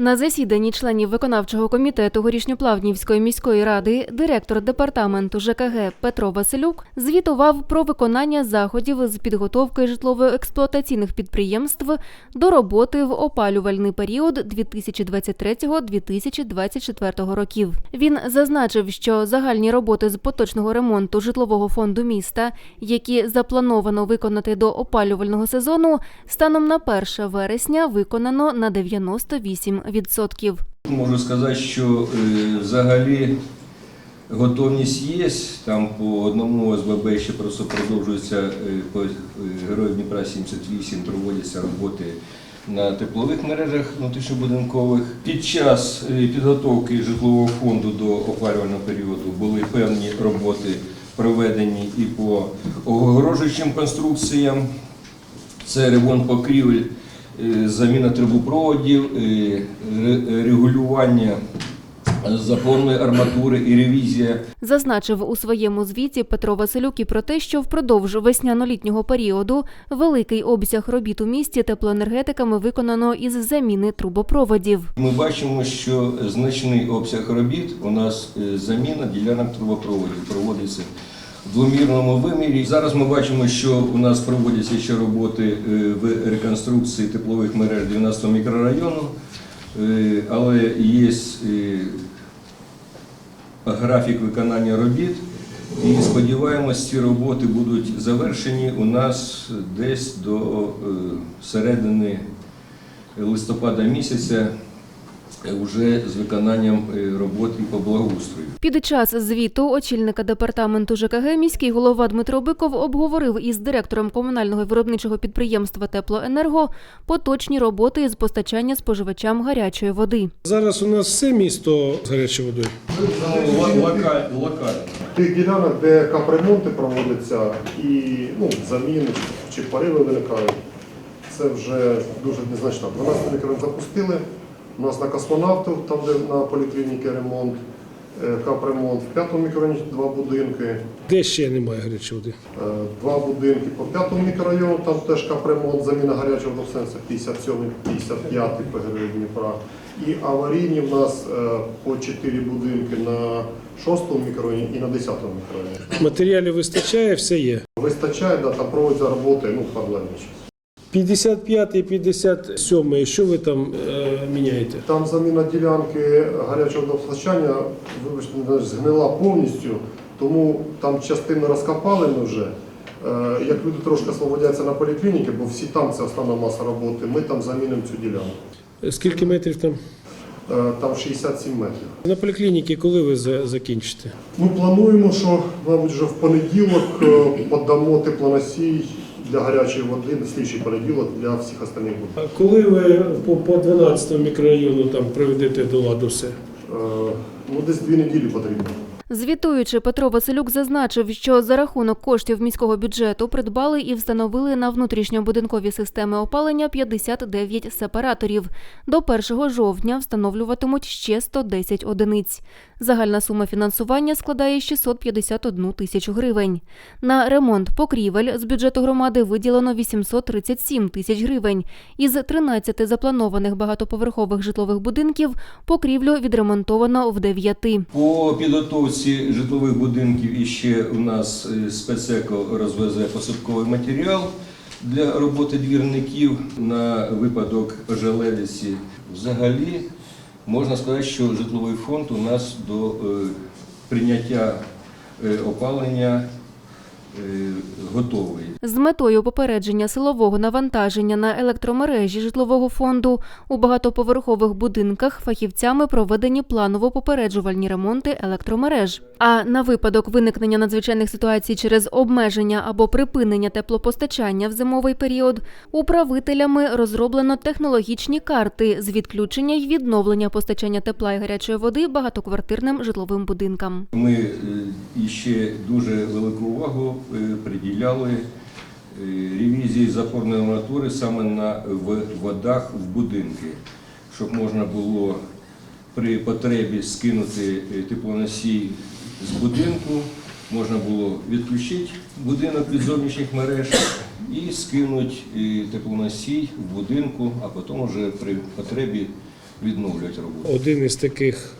На засіданні членів виконавчого комітету Горішньоплавнівської міської ради директор департаменту ЖКГ Петро Василюк звітував про виконання заходів з підготовки житлово-експлуатаційних підприємств до роботи в опалювальний період 2023-2024 років. Він зазначив, що загальні роботи з поточного ремонту житлового фонду міста, які заплановано виконати до опалювального сезону, станом на 1 вересня виконано на 98%. Можу сказати, що е, взагалі готовність є. Там по одному ОСББ ще просто продовжується е, по е, Герою Дніпра 78 проводяться роботи на теплових мережах внутрішньобудинкових. Під час підготовки житлового фонду до опалювального періоду були певні роботи проведені і по огорожуючим конструкціям. Це ремонт покрівель, заміна трубопроводів, е, регулювання запорної арматури і ревізія Зазначив у своєму звіті Петро Василюк і про те, що впродовж весняно-літнього періоду великий обсяг робіт у місті теплоенергетиками виконано із заміни трубопроводів. Ми бачимо, що значний обсяг робіт у нас е, заміна ділянок трубопроводів проводиться двомірному вимірі. Зараз ми бачимо, що у нас проводяться ще роботи е, в реконструкції теплових мереж 12 мікрорайону, Е, але є е, графік виконання робіт. І сподіваємось, ці роботи будуть завершені у нас десь до середини листопада місяця е, вже з виконанням е, робот і по благоустрою. Під час звіту очільника департаменту ЖКГ міський голова Дмитро Биков обговорив із директором комунального виробничого підприємства Теплоенерго поточні роботи з постачання споживачам гарячої води. Зараз у нас все місто з гарячою водою. Локально. Тих ділянок, де капремонти проводяться і ну, заміни чи пориви виникають, це вже дуже незначно. 12 мікрорайон запустили. У нас на космонавтів, там де на поліклініки ремонт, е, капремонт, в п'ятому мікрорайоні два будинки, Де ще немає гарячої води? е, два будинки по п'ятому мікрорайону, там теж капремонт, заміна гарячого водосенса 57 55 по Герою Дніпра. І аварійні в нас е, по чотири будинки на шостому мікрорайоні і на десятому мікрорайоні. Матеріалів вистачає, все є. Вистачає, да, там проводяться роботи, ну, паралельно. 55 і 57 що ви там е, міняєте? Там заміна ділянки гарячого водопостачання, вибачте, згнила повністю, тому там частину розкопали ми вже. Е, Як люди трошки освободяться на поліклініки, бо всі там це основна маса роботи, ми там замінимо цю ділянку. Скільки метрів там? Е, Там 67 метрів. На поліклініки, коли ви за- закінчите? Ми плануємо, що, мабуть, вже в понеділок е, подамо теплоносій для гарячої води на слідчий переділок для всіх остальних будинків. А коли ви по, по 12 мікрорайону там приведете до ладу все? Е, Ну, десь дві неділі потрібно. Звітуючи, Петро Василюк зазначив, що за рахунок коштів міського бюджету придбали і встановили на внутрішньобудинкові системи опалення 59 сепараторів. До 1 жовтня встановлюватимуть ще 110 одиниць. Загальна сума фінансування складає 651 тисячу гривень. На ремонт покрівель з бюджету громади виділено 837 тисяч гривень. Із 13 запланованих багатоповерхових житлових будинків покрівлю відремонтовано в 9. По підготовці житлових будинків іще у нас е, спецеко розвезе посадковий матеріал для роботи двірників на випадок ожеледиці. Взагалі можна сказати, що житловий фонд у нас до е, прийняття е, опалення готовий. З метою попередження силового навантаження на електромережі житлового фонду у багатоповерхових будинках фахівцями проведені планово-попереджувальні ремонти електромереж. А на випадок виникнення надзвичайних ситуацій через обмеження або припинення теплопостачання в зимовий період управителями розроблено технологічні карти з відключення й відновлення постачання тепла і гарячої води багатоквартирним житловим будинкам. Ми е, іще дуже велику увагу е, приділяли ревізії запорної арматури саме на водах в будинки, щоб можна було при потребі скинути е, теплоносій з будинку, можна було відключити будинок від зовнішніх мереж і скинути е, теплоносій в будинку, а потім вже при потребі відновлювати роботу. Один із таких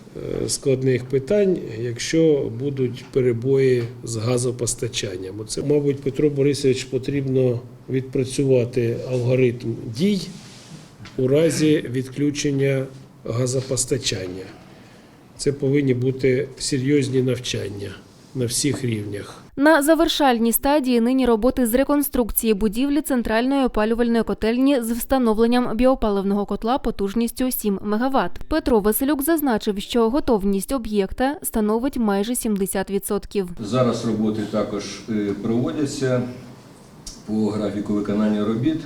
складних питань, якщо будуть перебої з газопостачанням. Це, мабуть, Петро Борисович потрібно відпрацювати алгоритм дій у разі відключення газопостачання. Це повинні бути серйозні навчання на всіх рівнях. На завершальній стадії нині роботи з реконструкції будівлі центральної опалювальної котельні з встановленням біопаливного котла потужністю 7 МВт. Петро Василюк зазначив, що готовність об'єкта становить майже 70%. Зараз роботи також е, проводяться по графіку виконання робіт.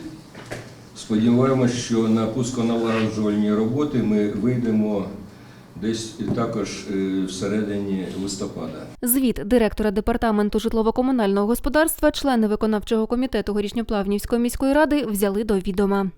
Сподіваємось, що на пусконалагоджувальні роботи ми вийдемо десь також е, всередині листопада. Звіт директора департаменту житлово-комунального господарства, члени виконавчого комітету Горішньоплавнівської міської ради взяли до відома.